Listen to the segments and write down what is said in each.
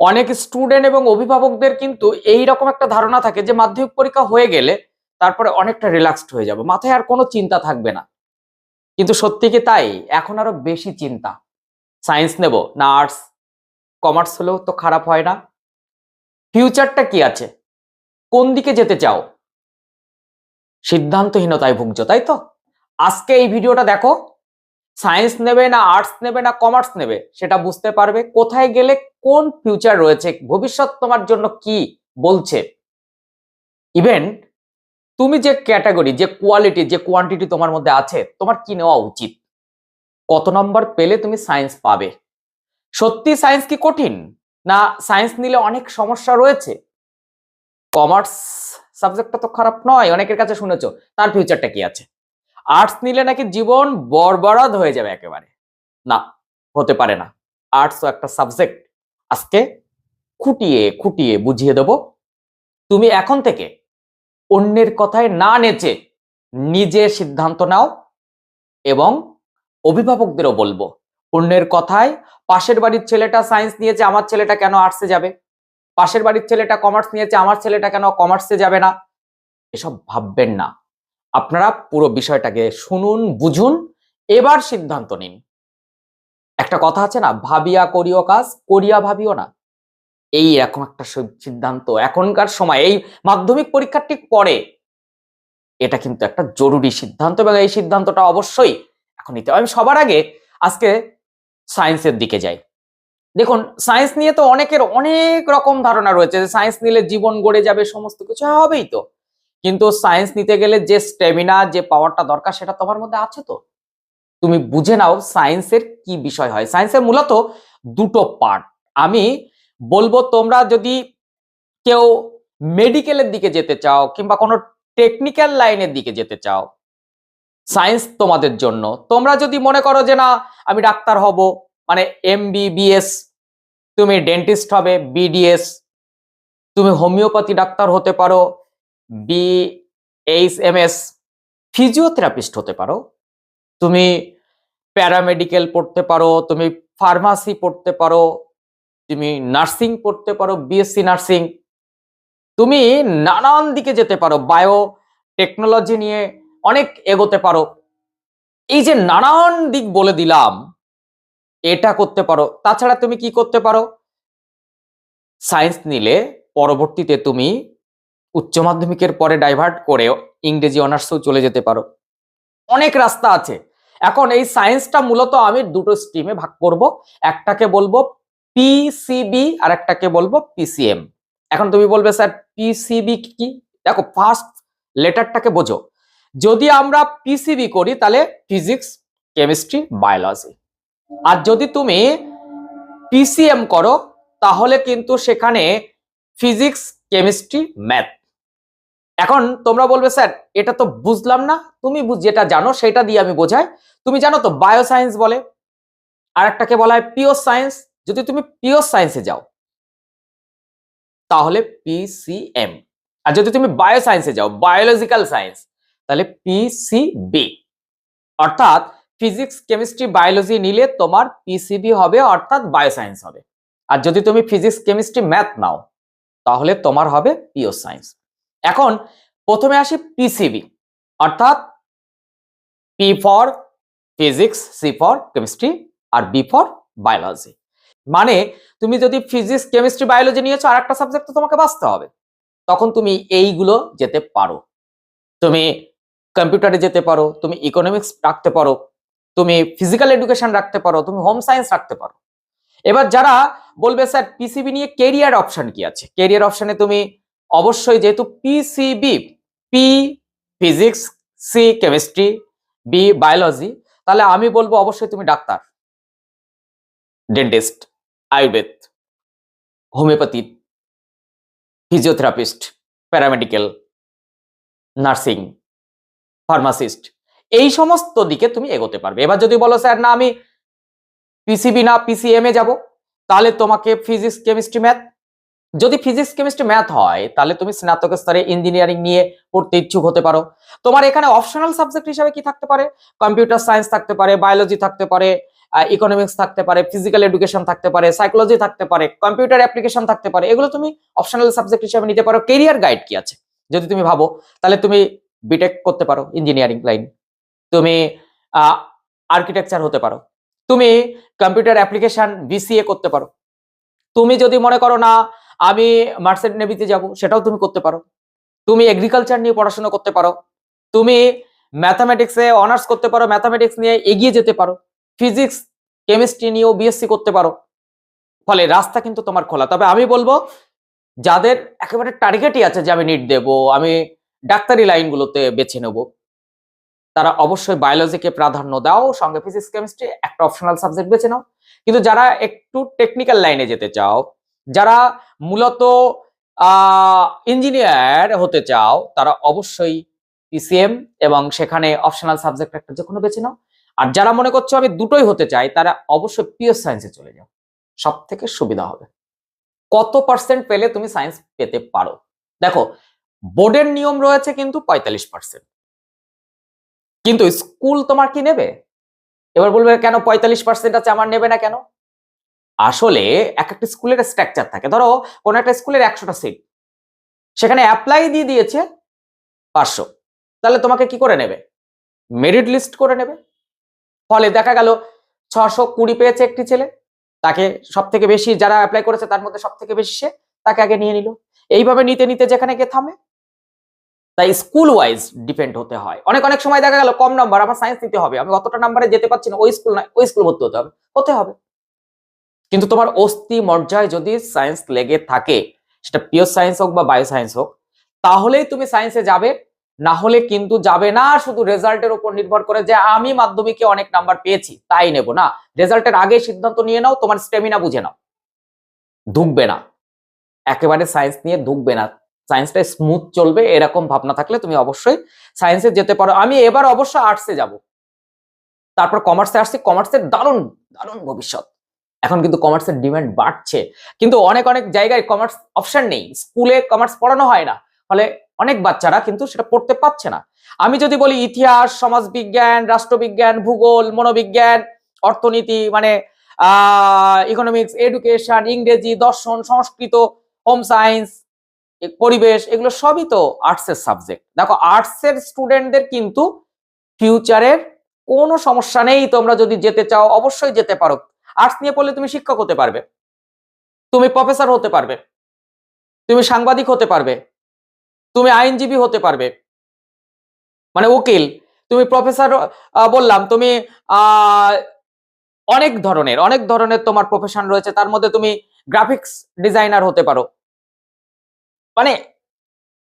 অনেক স্টুডেন্ট এবং অভিভাবকদের কিন্তু এই রকম একটা ধারণা থাকে যে মাধ্যমিক পরীক্ষা হয়ে গেলে তারপরে অনেকটা রিল্যাক্সড হয়ে যাবে। মাথায় আর কোনো চিন্তা থাকবে না। কিন্তু সত্যি কি তাই? এখন আরও বেশি চিন্তা। সায়েন্স নেব, না আর্টস কমার্স হলেও তো খারাপ হয় না। ফিউচারটা কি আছে? কোন দিকে যেতে চাও? সিদ্ধান্তহীনতায় ভুগছো, তাই তো? আজকে এই ভিডিওটা দেখো। সায়েন্স নেবে না আর্টস নেবে না কমার্স নেবে, সেটা বুঝতে পারবে কোথায় গেলে কোন ফিউচার রয়েছে, ভবিষ্যৎ তোমার জন্য কি বলছে। ইভেন তুমি যে ক্যাটাগরি যে কোয়ালিটি যে কোয়ান্টিটি তোমার মধ্যে আছে, তোমার কি নেওয়া উচিত? কত নম্বর পেলে তুমি সায়েন্স পাবে? সত্যি সায়েন্স কি কঠিন? না সায়েন্স নিলে অনেক সমস্যা রয়েছে? কমার্স সাবজেক্টটা তো খারাপ নয়, অনেকের কাছে শুনেছো, তার ফিউচারটা কি আছে? আর্টস নিলে নাকি জীবন বরবাদ হয়ে যাবে একেবারে। না, হতে পারে না। আর্টসও একটা সাবজেক্ট আজকে খুঁটিয়ে খুঁটিয়ে বুঝিয়ে দেব। তুমি এখন থেকে অন্যের কথায় না নেচে নিজে সিদ্ধান্ত নাও এবং অভিভাবকদেরও বলব, অন্যের কথায় পাশের বাড়ির ছেলেটা সায়েন্স নিয়েছে, আমার ছেলেটা কেন আর্টসে যাবে? পাশের বাড়ির ছেলেটা কমার্স নিয়েছে, আমার ছেলেটা কেন কমার্সে যাবে না? এসব ভাববেন না। আপনারা পুরো বিষয়টাকে শুনুন বুঝুন এবার সিদ্ধান্ত নিন। একটা কথা আছে না ভাবিয়া করিও কাজ করিয়া ভাবিও না। এই এরকম একটা সিদ্ধান্ত এখনকার সময় এই মাধ্যমিক পরীক্ষার ঠিক পরে। এটা কিন্তু একটা জরুরি সিদ্ধান্ত এবং এই সিদ্ধান্তটা অবশ্যই এখন নিতে আমি সবার আগে আজকে সায়েন্সের দিকে যাই। দেখুন সায়েন্স নিয়ে তো অনেকের অনেক রকম ধারণা রয়েছে যে সায়েন্স নিলে জীবন গড়ে যাবে সমস্ত কিছু হ্যাঁ, হবেই তো। কিন্তু সায়েন্স নিতে গেলে যে স্টেমিনা যে পাওয়ারটা দরকার, সেটা তোমার মধ্যে আছে তো? তুমি বুঝে নাও সায়েন্সের কি বিষয় হয়। সায়েন্সের মূলত দুটো পার্ট আমি বলব তোমরা যদি কেউ মেডিকেলের দিকে যেতে চাও কিংবা কোনো টেকনিক্যাল লাইনের দিকে যেতে চাও সায়েন্স তোমাদের জন্য। তোমরা যদি মনে করো যে না, আমি ডাক্তার হব মানে এমবিবিএস তুমি ডেন্টিস্ট হবে বিডিএস তুমি হোমিওপ্যাথি ডাক্তার হতে পারো B H M S physiotherapist হতে পারো, তুমি প্যারামেডিক্যাল পড়তে পারো, তুমি ফার্মাসি পড়তে পারো, তুমি নার্সিং পড়তে পারো বিএসসি নার্সিং তুমি নানান দিকে যেতে পারো বায়ো টেকনোলজি নিয়ে অনেক এগোতে পারো। এই যে নানান দিক বলে দিলাম, এটা করতে পারো। তাছাড়া তুমি কি করতে পারো? সায়েন্স নিলে পরবর্তীতে তুমি উচ্চ মাধ্যমিকের পরে ডাইভার্ট করে ইংরেজি অনার্সেও চলে যেতে পারো। অনেক রাস্তা আছে। এখন এই সায়েন্সটা মূলত আমি দুটো স্ট্রিমে ভাগ করব। একটাকে বলব পিসিবি আর একটাকে বলব পিসিএম এখন তুমি বলবে, স্যার পিসিবি কি? দেখো ফার্স্ট লেটারটাকে বোঝো। যদি আমরা পিসিবি করি, তাহলে ফিজিক্স কেমিস্ট্রি বায়োলজি আর যদি তুমি পিসিএম করো, তাহলে কিন্তু সেখানে ফিজিক্স কেমিস্ট্রি ম্যাথ এখন তোমরা বলবে, স্যার, এটা তো বুঝলাম না। তুমি যেটা জানো সেটা দিয়ে আমি বোঝাই। তুমি জানো তো বায়ো সায়েন্স বলে। আর একটাকে বলা হয় পিওর সায়েন্স যদি তুমি পিওর সায়েন্সে যাও, তাহলে পিসিএম আর যদি তুমি বায়ো সায়েন্সে যাও বায়োলজিক্যাল সায়েন্স তাহলে পিসিবি অর্থাৎ ফিজিক্স কেমিস্ট্রি বায়োলজি নিলে তোমার পিসিবি হবে, অর্থাৎ বায়ো সায়েন্স হবে। আর যদি তুমি ফিজিক্স কেমিস্ট্রি ম্যাথ নাও, তাহলে তোমার হবে পিওর সায়েন্স এখন প্রথমে আসি পিসিবি অর্থাৎ P for physics C for chemistry R B for biology মানে তুমি যদি ফিজিক্স কেমিস্ট্রি বায়োলজি নিয়েছো আর একটা সাবজেক্ট তো তোমাকে বাঁচতে হবে। তখন তুমি এইগুলো যেতে পারো। তুমি কম্পিউটারে যেতে পারো, তুমি ইকোনমিক্স রাখতে পারো, তুমি ফিজিক্যাল এডুকেশন রাখতে পারো, তুমি হোম সায়েন্স রাখতে পারো। এবার যারা বলবে, স্যার পিসিবি নিয়ে কেরিয়ার অপশন কি আছে? কেরিয়ার অপশনে তুমি অবশ্যই যেহেতু PCB P physics C chemistry B biology তাহলে আমি বলব অবশ্যই তুমি doctor dentist Ayurveda homeopathy physiotherapist paramedical nursing pharmacist এই সমস্ত দিকে তুমি এগোতে পারবে। এবার যদি বলো, স্যার, না, আমি পিসিবি না পিসিএম এ যাব, তাহলে তোমাকে ফিজিক্স কেমিস্ট্রি ম্যাথ যদি ফিজিক্স কেমিস্ট্রি ম্যাথ হয়, তাহলে তুমি স্নাতক স্তরে ইঞ্জিনিয়ারিং নিয়ে পড়তে ইচ্ছুক হতে পারো। তোমার এখানে অপশনাল সাবজেক্ট হিসাবে কি থাকতে পারে? কম্পিউটার সায়েন্স থাকতে পারে বায়োলজি থাকতে পারে ইকোনমিক্স থাকতে পারে ফিজিক্যাল এডুকেশন থাকতে পারে সাইকোলজি থাকতে পারে কম্পিউটার অ্যাপ্লিকেশন থাকতে পারে, এগুলো তুমি অপশনাল সাবজেক্ট হিসেবে নিতে পারো। কেরিয়ার গাইড কি আছে? যদি তুমি ভাবো, তাহলে তুমি বিটেক করতে পারো ইঞ্জিনিয়ারিং লাইন তুমি আর্কিটেকচার হতে পারো। তুমি কম্পিউটার অ্যাপ্লিকেশন বিসিএ করতে পারো। তুমি যদি মনে করো না আমি মার্সেন্ট নেভিতে যাব, সেটাও তুমি করতে পারো। তুমি এগ্রিকালচার নিয়ে পড়াশোনা করতে পারো। তুমি ম্যাথামেটিক্সে অনার্স করতে পারো ম্যাথামেটিক্স নিয়ে এগিয়ে যেতে পারো। ফিজিক্স কেমিস্ট্রি নিয়েও বিএসসি করতে পারো। ফলে রাস্তা কিন্তু তোমার খোলা। তবে আমি বলব, যাদের একেবারে টার্গেটই আছে যে আমি নিট দেব, আমি ডাক্তারি লাইনগুলোতে বেছে নেব, তারা অবশ্যই বায়োলজিকে প্রাধান্য দাও, সঙ্গে ফিজিক্স কেমিস্ট্রি একটা অপশনাল সাবজেক্ট বেছে নাও। কিন্তু যারা একটু টেকনিক্যাল লাইনে যেতে চাও, যারা মূলত ইঞ্জিনিয়ার হতে চাও, তারা অবশ্যই পিসিএম এবং সেখানে অপশনাল সাবজেক্ট একটা যে কোনো বেছে নাও। আর যারা মনে করছ আমি দুটোই হতে চাই, তারা অবশ্যই পিওর সায়েন্সে চলে যাও। সব থেকে সুবিধা হবে। কত পার্সেন্ট পেলে তুমি সায়েন্স পেতে পারো? দেখো, বোর্ডের নিয়ম রয়েছে কিন্তু পঁয়তাল্লিশ পার্সেন্ট কিন্তু স্কুল তোমার কি নেবে? এবার বলবে, কেন পঁয়তাল্লিশ পার্সেন্ট আছে, আমার নেবে না কেন? আসলে এক একটা স্কুলের স্ট্রাকচার থাকে। ধরো, কোন একটা স্কুলের একশোটা সিট সেখানে অ্যাপ্লাই দিয়ে দিয়েছে পাঁচশো। তাহলে তোমাকে কি করে নেবে? মেরিট লিস্ট করে নেবে। ফলে দেখা গেল, ছশো কুড়ি পেয়েছে একটি ছেলে। তাকে সব থেকে বেশি যারা অ্যাপ্লাই করেছে, তার মধ্যে সব থেকে বেশি সে তাকে আগে নিয়ে নিল। এইভাবে নিতে নিতে যেখানে গিয়ে থামে, তাই স্কুল ওয়াইজ ডিপেন্ড হতে হয়। অনেক অনেক সময় দেখা গেল, কম নাম্বার আমার সায়েন্স নিতে হবে। আমি অতটা নাম্বারে যেতে পারছি না, ওই স্কুল নয়, ওই স্কুল ভর্তি হতে হবে। হতে হবে। কিন্তু তোমার অস্থি মর্যায় যদি সায়েন্স লেগে থাকে, সেটা পিওর সায়েন্স হোক বা বায়ো সায়েন্স হোক, তাহলেই তুমি সায়েন্সে যাবে। না হলে কিন্তু যাবে না, শুধু রেজাল্টের উপর নির্ভর করে যে আমি মাধ্যমিকে অনেক নাম্বার পেয়েছি, তাই নেব না। রেজাল্টের আগে সিদ্ধান্ত নিয়ে নাও, তোমার স্টেমিনা বুঝে নাও। ধুকবে না। একেবারে সায়েন্স নিয়ে ধুকবে না। সায়েন্সটা স্মুথ চলবে, এরকম ভাবনা থাকলে তুমি অবশ্যই সায়েন্সে যেতে পারো। আমি এবার অবশ্য আর্টসে যাব। তারপর কমার্সে আসছি কমার্সের দারুণ দারুণ ভবিষ্যৎ। এখন কিন্তু কমার্সের ডিমান্ড বাড়ছে। কিন্তু অনেক অনেক জায়গায় কমার্স অপশন নেই। স্কুলে কমার্স পড়ানো হয় না। ফলে অনেক বাচ্চারা কিন্তু সেটা পড়তে পারছে না। আমি যদি বলি ইতিহাস, সমাজবিজ্ঞান, রাষ্ট্রবিজ্ঞান, ভূগোল, মনোবিজ্ঞান, অর্থনীতি মানে ইকোনমিক্স এডুকেশন ইংরেজি, দর্শন, সংস্কৃত হোম সায়েন্স পরিবেশ, এগুলো সবই তো আর্টসের সাবজেক্ট দেখো আর্টসের স্টুডেন্টদের কিন্তু ফিউচারের কোনো সমস্যা নেই। তোমরা যদি যেতে চাও, অবশ্যই যেতে পারো। আর্টস নিয়ে পড়লে তুমি শিক্ষক হতে পারবে। তুমি প্রফেসর হতে পারবে। তুমি সাংবাদিক হতে পারবে। তুমি আইনজীবী হতে পারবে। মানে উকিল, তুমি প্রফেসর বললাম, তুমি অনেক ধরনের অনেক ধরনের তোমার প্রফেশন রয়েছে। তার মধ্যে তুমি গ্রাফিক্স ডিজাইনার হতে পারো। মানে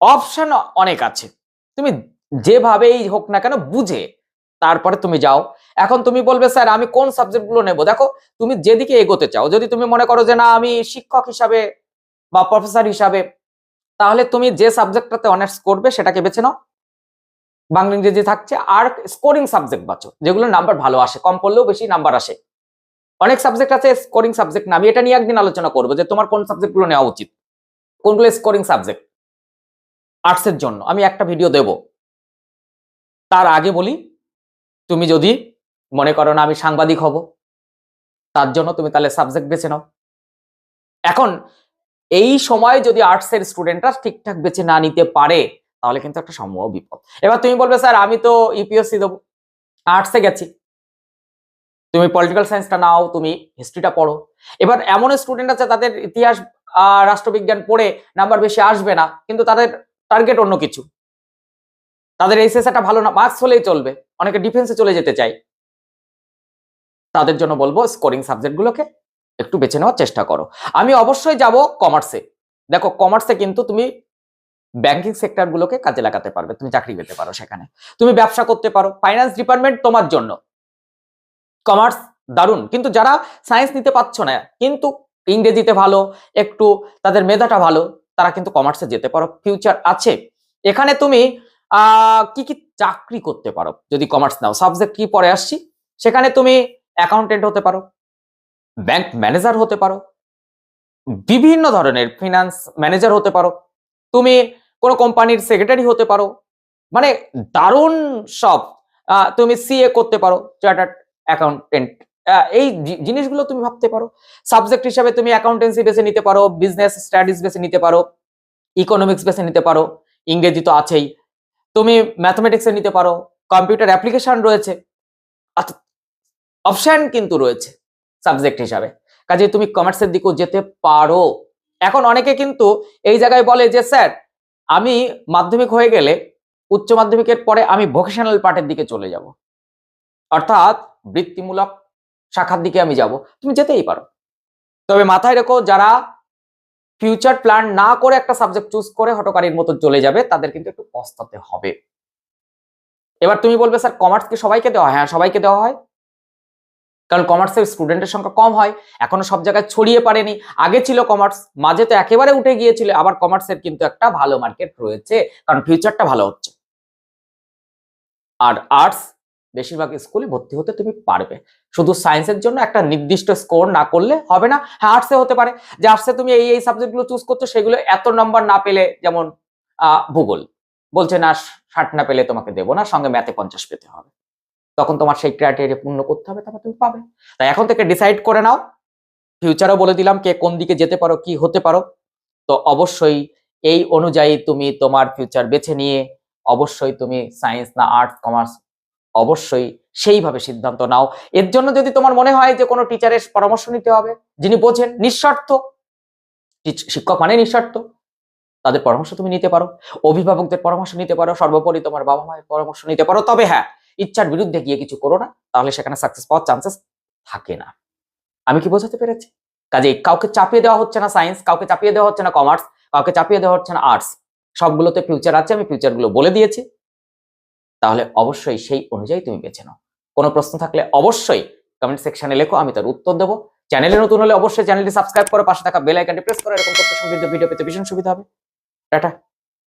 অপশন অনেক আছে। তুমি যেভাবেই হোক না কেন বুঝে তারপরে তুমি যাও। এখন তুমি বলবে, স্যার, আমি কোন সাবজেক্টগুলো নেব? দেখো, তুমি যেদিকে এগোতে চাও, যদি তুমি মনে করো যে, না, আমি শিক্ষক হিসাবে বা প্রফেসর হিসাবে, তাহলে তুমি যে সাবজেক্টটাতে অনার্স করবে, সেটাকে বেছে নাও। বাংলা, ইংরেজি থাকছে। আর স্কোরিং সাবজেক্ট বাঁচো যেগুলো নাম্বার ভালো আসে। কম পড়লেও বেশি নাম্বার আসে। অনেক সাবজেক্ট আছে স্কোরিং সাবজেক্ট না। আমি এটা নিয়ে একদিন আলোচনা করব যে, তোমার কোন সাবজেক্টগুলো নেওয়া উচিত? কোনগুলো স্কোরিং সাবজেক্ট আর্টসের জন্য। আমি একটা ভিডিও দেব। তার আগে বলি তুমি যদি মনে করো না আমি সাংবাদিক হব, তার জন্য তুমি তাহলে সাবজেক্ট বেছে নাও। এখন এই সময় যদি আর্টসের স্টুডেন্টরা ঠিকঠাক বেছে না নিতে পারে, তাহলে কিন্তু একটা সম্ভব বিপদ। এবার তুমি বলবে, স্যার, আমি তো ইউপিএসসি দেবো আর্টসে গেছি। তুমি পলিটিক্যাল সায়েন্সটা নাও, তুমি হিস্ট্রিটা পড়ো। এবার এমন স্টুডেন্ট আছে, তাদের ইতিহাস রাষ্ট্রবিজ্ঞান পড়ে নাম্বার বেশি আসবে না, কিন্তু তাদের টার্গেট অন্য কিছু। তাদের এইচএস একটা ভালো না মার্কস হলেই চলবে। অনেকে ডিফেন্সে চলে যেতে চায়। তাদের জন্য বলব স্কোরিং সাবজেক্টগুলোকে একটু বেছে নেওয়ার চেষ্টা করো। আমি অবশ্যই যাব কমার্সে দেখো কমার্সে কিন্তু তুমি ব্যাংকিং সেক্টরগুলোকে কাজে লাগাতে পারবে, তুমি চাকরি পেতে পারো সেখানে। তুমি ব্যবসা করতে পারো ফাইন্যান্স ডিপার্টমেন্ট তোমার জন্য। কমার্স দারুণ, কিন্তু যারা সায়েন্স নিতে পারছ না, কিন্তু ইংরেজিতে ভালো, একটু তাদের মেধাটা ভালো, তারা কিন্তু কমার্সে যেতে পারো ফিউচার আছে। এখানে তুমি কি কি চাকরি করতে পারো? যদি কমার্স নাও। সাবজেক্ট কি পরে আসছি? সেখানে তুমি অ্যাকাউন্টেন্ট হতে পারো ব্যাংক ম্যানেজার হতে পারো, বিভিন্ন ধরনের ফিনান্স ম্যানেজার হতে পারো, তুমি কোনো কোম্পানির সেক্রেটারি হতে পারো মানে দারুণ সব তুমি সিএ করতে পারো চার্টার্ড অ্যাকাউন্টেন্ট এই জিনিসগুলো তুমি ভাবতে পারো। সাবজেক্ট হিসাবে তুমি অ্যাকাউন্টেন্সি বেছে নিতে পারো বিজনেস স্টাডিজ বেছে নিতে পারো ইকোনমিক্স বেছে নিতে পারো, ইংরেজি তো আছেই তুমি ম্যাথমেটিক্সে নিতে পারো কম্পিউটার অ্যাপ্লিকেশন রয়েছে অপশন কিন্তু রয়েছে সাবজেক্ট হিসাবে। কাজে তুমি কমার্সের দিকেও যেতে পারো। এখন অনেকে কিন্তু এই জায়গায় বলে যে, স্যার, আমি মাধ্যমিক হয়ে গেলে উচ্চ মাধ্যমিকের পরে আমি ভোকেশনাল পার্টের দিকে চলে যাব। অর্থাৎ বৃত্তিমূলক শাখার দিকে আমি যাব। তুমি যেতেই পারো। তবে মাথায় রেখো, যারা ফিউচার প্ল্যান না করে একটা সাবজেক্ট চুজ করে হটকারীর মতো চলে যাবে, তাদের কিন্তু একটু পস্তাতে হবে। এবার তুমি বলবে, স্যার কমার্স কি সবাইকে দেওয়া হয়? হ্যাঁ সবাইকে দেওয়া হয়। কারণ কমার্সের স্টুডেন্টের সংখ্যা কম হয়, এখনও সব জায়গায় ছড়িয়ে পারেনি আগে ছিল কমার্স মাঝে তো একেবারে উঠে গিয়েছিল, আবার কমার্সের কিন্তু একটা ভালো মার্কেট রয়েছে, কারণ ফিউচারটা ভালো হচ্ছে। আর আর্টস বেশিরভাগ স্কুলে ভর্তি হতে তুমি পারবে। শুধু সায়েন্সের জন্য একটা নির্দিষ্ট স্কোর না করলে হবে না। হ্যাঁ আর্টসে হতে পারে। যে আর্টসে তুমি এই এই সাবজেক্টগুলো চুজ করছ, সেগুলো এত নম্বর না পেলে যেমন ভূগোল। বলছে না, ষাট না পেলে তোমাকে দেবো না, সঙ্গে ম্যাথে পঞ্চাশ পেতে হবে। তখন তোমার সেই ক্রাইটেরিয়া পূর্ণ করতে হবে, তারপর তুমি পাবে। তাই এখন থেকে ডিসাইড করে নাও। ফিউচারও বলে দিলাম কে কোন দিকে যেতে পারো, কি হতে পারো। তো অবশ্যই এই অনুযায়ী তুমি তোমার ফিউচার বেছে নিয়ে অবশ্যই তুমি সায়েন্স না আর্টস কমার্স অবশ্যই সেইভাবে সিদ্ধান্ত নাও। এর জন্য যদি তোমার মনে হয় যে কোনো টিচারের পরামর্শ নিতে হবে, যিনি বোঝেন নিঃস্বার্থ শিক্ষক মানে নিঃস্বার্থ, তাদের পরামর্শ তুমি নিতে পারো। অভিভাবকদের পরামর্শ নিতে পারো, সর্বোপরি তোমার বাবা মায়ের পরামর্শ নিতে পারো। তবে হ্যাঁ ইচ্ছার বিরুদ্ধে গিয়ে কিছু করো না, তাহলে সেখানে সাকসেস পাওয়ার চান্সেস থাকে না। আমি কি বোঝাতে পেরেছি? কাজে কাউকে চাপিয়ে দেওয়া হচ্ছে না সায়েন্স কাউকে চাপিয়ে দেওয়া হচ্ছে না কমার্স কাউকে চাপিয়ে দেওয়া হচ্ছে না আর্টস সবগুলোতে ফিউচার আছে, আমি ফিউচারগুলো বলে দিয়েছি। তাহলে অবশ্যই সেই অনুযায়ী তুমি বেছে নাও। কোনো প্রশ্ন থাকলে অবশ্যই কমেন্ট সেকশনে লেখো, আমি তার উত্তর দেবো। চ্যানেলে নতুন হলে অবশ্যই চ্যানেলটি সাবস্ক্রাইব করে, পাশে থাকা বেল আইকনটি প্রেস করে, এরকম তথ্য সমৃদ্ধ ভিডিও পেতে ভীষণ সুবিধা হবে। টাটা।